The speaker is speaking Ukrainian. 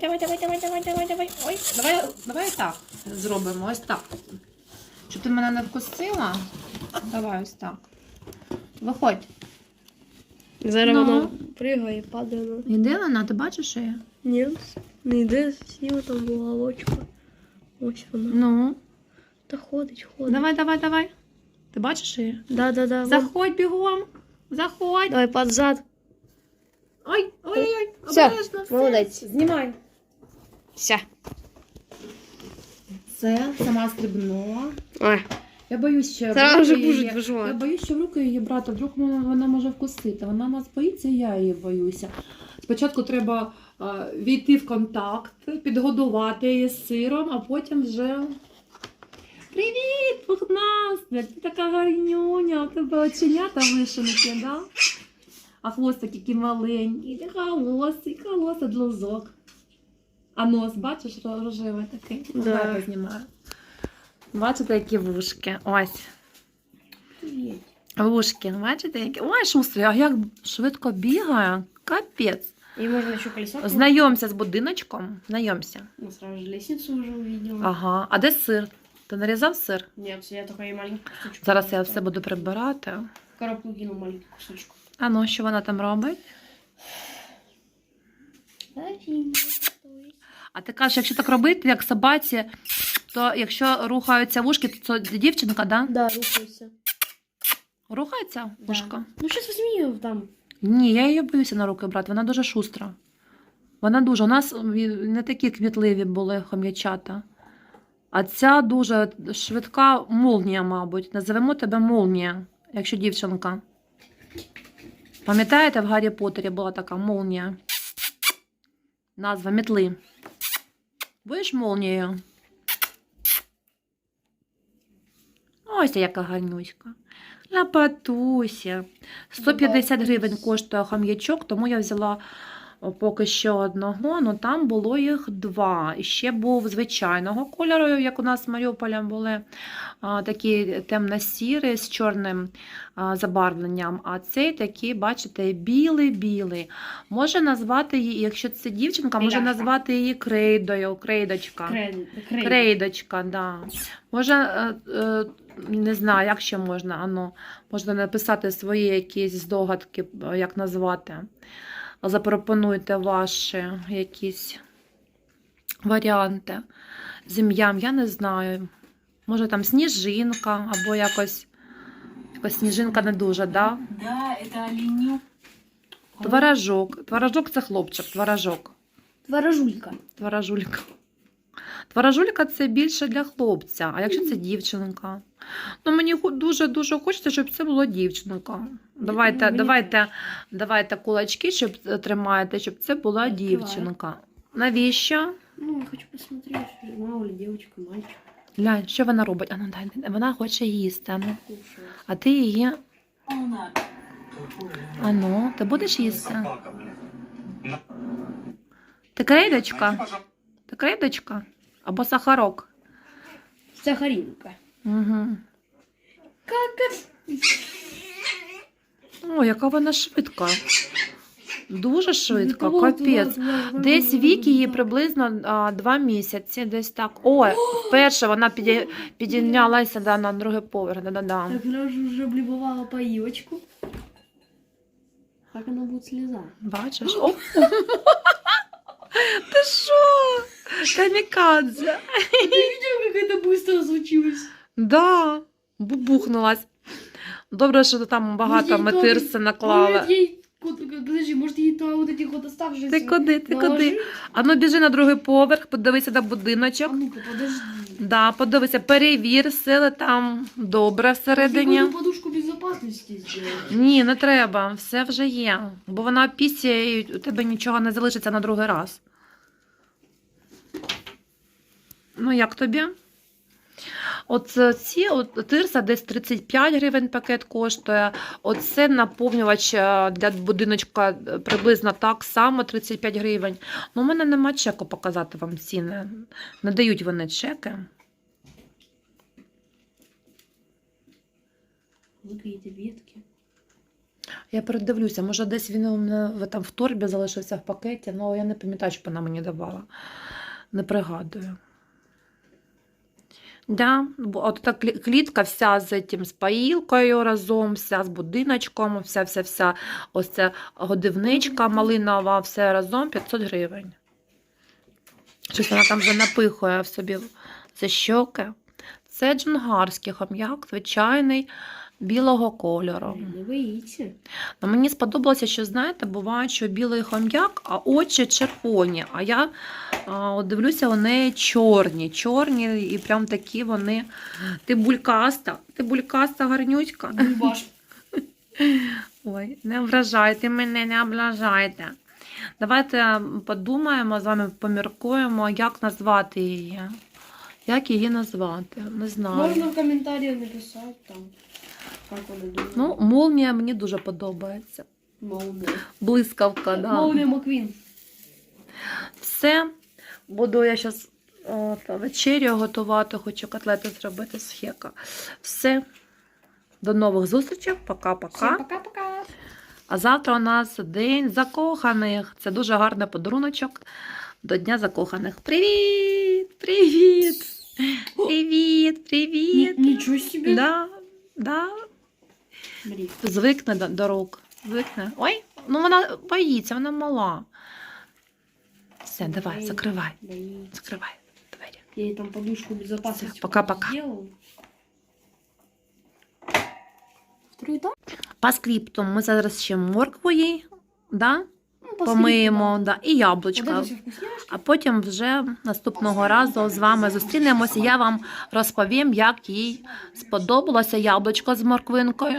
Давай, давай, давай, давай, давай, давай, давай. Ой, давай, давай так зробимо. Ось так. Щоб ти мене не вкусила. Давай ось так. Виходь. Зараз Ну. воно пригає, падає. на- Іди вона, ти бачиш її? Ні, не йде, сіла там була лочка. Ось вона. Ну. Та ходить, ходить. Давай, давай, давай. Ти бачиш її? Да, да, да. вон. Заходь бігом. Заходь. Давай под зад. Ой, ой, ой, Все, обережно, все. молодець. Знімай. Все. Це сама стрибнула. Ой, Я боюсь, що Зараз вже її- Я боюсь, що в руки її брати, вдруг вона, може вкусити. Вона нас боїться, я її боюся. Спочатку треба е, війти в контакт, підгодувати її з сиром, а потім вже. Привіт, пухнастик! Ти така гарнюня, у тебе оченята вишеники, да? А хвостик який маленький, ти холосий, холосий длузок. А нос, бачиш, ро- рожевий такий. Да. Давай знімаю. Бачите, які вушки. Ось. Вушки, бачите, які. Ой, шустрий, а як швидко бігає. Капець. И можно еще колесо. Знайомся з будиночком. Знайомся. Ну, сразу же лестницу уже увидела. Ага. А де сир? Ти нарізав сир? Нет, я только и маленький кусочек. Зараз я все буду прибирати. Коробку кинул маленький кусочек. А ну, що вона там робить? А ти кажеш, якщо так робити, як собаці, то якщо рухаються вушки, то це дівчинка, да? Да, рухайся. Рухається Да. вушка? Ну, возьми ее там. Ні, я її боюся на руки брати, вона дуже шустра. Вона дуже. У нас не такі кмітливі були хом'ячата. А ця дуже швидка молнія, мабуть. Називемо тебе молнія, якщо дівчинка. Пам'ятаєте, в Гаррі Поттері була така молнія? Назва мітли. Будеш молнією? Ось яка гарнюська. Лапатуся. 150 гривень коштує хам'ячок, тому я взяла поки що одного, ну там було їх два. І ще був звичайного кольору, як у нас з Маріуполем були такі темно-сірі з чорним забарвленням. А цей такий, бачите, білий-білий. Може назвати її, якщо це дівчинка, може назвати її крейдою, крейдочка. Крейдочка, да. Може, е, е, не знаю, як ще можна, ано, можна написати свої якісь здогадки, е, як назвати. Запропонуйте ваші якісь варіанти з ім'ям, я не знаю. Може там сніжинка або якось. Якось сніжинка не дуже, да? Да, це оленю. Творожок. Творожок це хлопчик, творожок. Творожулька. Творожулька. Творожулька це більше для хлопця, а якщо це дівчинка? Ну мені дуже-дуже хочеться, щоб це була дівчинка. Давайте, мені давайте, давайте кулачки, щоб е, тримаєте, щоб це була Відкриваю. дівчинка. Навіщо? Ну, я хочу посмотреть, мало ли девочка, мальчик. Глянь, що вона робить? А ну дай, вона хоче їсти. А ну, а ти її. Она. А ну, ти будеш їсти? Ти крейдочка? Ти крейдочка? Або сахарок? Сахаринка. Угу. Как О, яка вона швидка. Дуже швидко, Ну, капець. Десь вік її приблизно а, два місяці, десь так. О, вперше вона піді... підійнялася да, на другий поверх. Да, да, да. Так она же уже облюбовала поилочку. Как она будет слезать? Бачиш? О! Ти що? Камікадзе. Ты видел, как это быстро случилось? Да, бубухнулась. Добре, що там багато Может, ей метирси то- наклали. Может, ей... вот, Подожди, может, ей то вот этих вот оставшихся... Ти куди, ти куди? наложить? Ану, біжи на другий поверх, подивися на А будиночок. ну-ка, подожди. Да, подивися, перевір, сили там добре всередині. Я буду подушку безопасности сделать. Ні, не треба, все вже є. Бо вона після і у тебе нічого не залишиться на другий раз. Ну, як тобі? От е, ці от, тирса десь 35 гривень пакет коштує. Оце наповнювач е, для будиночка е, приблизно так само 35 гривень. Ну, у мене нема чеку показати вам ціни. Не дають вони чеки. Вот какие-то. Я передивлюся, може десь він у мене в, там, в торбі залишився в пакеті, але я не пам'ятаю, що вона мені давала. Не пригадую. Да, от та клітка вся з тим з паїлкою разом, вся з будиночком, вся, вся, вся, ось ця годівничка малинова, все разом 500 гривень. Щось вона там вже напихує в собі за щоки. Це джунгарський хом'як, звичайний, білого кольору. Боїться. Ну, мені сподобалося, що знаєте, буває, що білий хом'як, а очі червоні. А я а, от дивлюся, вони чорні, чорні, і прям такі вони. Ти булькаста, ти булькаста гарнючка. Бульбаш. Ой, не ображайте мене, не ображайте. Давайте подумаємо з вами, поміркуємо, як назвати її. Як її назвати? Не знаю. Можна в коментарях написати там. Ну, молнія мені дуже подобається. Молния. Блискавка, да. Молния Маквін. Все. Буду я зараз вечерю готувати, хочу котлети зробити з хека. Все. До нових зустрічей. Пока-пока. Пока-пока. А завтра у нас день закоханих. Це дуже гарний подаруночок до Дня закоханих. Привіт! Привіт! Привіт! Привіт! Нічого собі. Да, да. Звикне до, до рук. Звикне. Ой, ну вона боїться, вона мала. Все, давай, закривай. Закривай двері. Я ей там подушку безопасности Пока-пока. По скрипту ми зараз ще моркву їй, да? Ну, помиємо, да, і яблучка. вкусняшки. А потім вже наступного разу з вами зустрінемося. Я вам розповім, як їй сподобалося яблучко з морквинкою.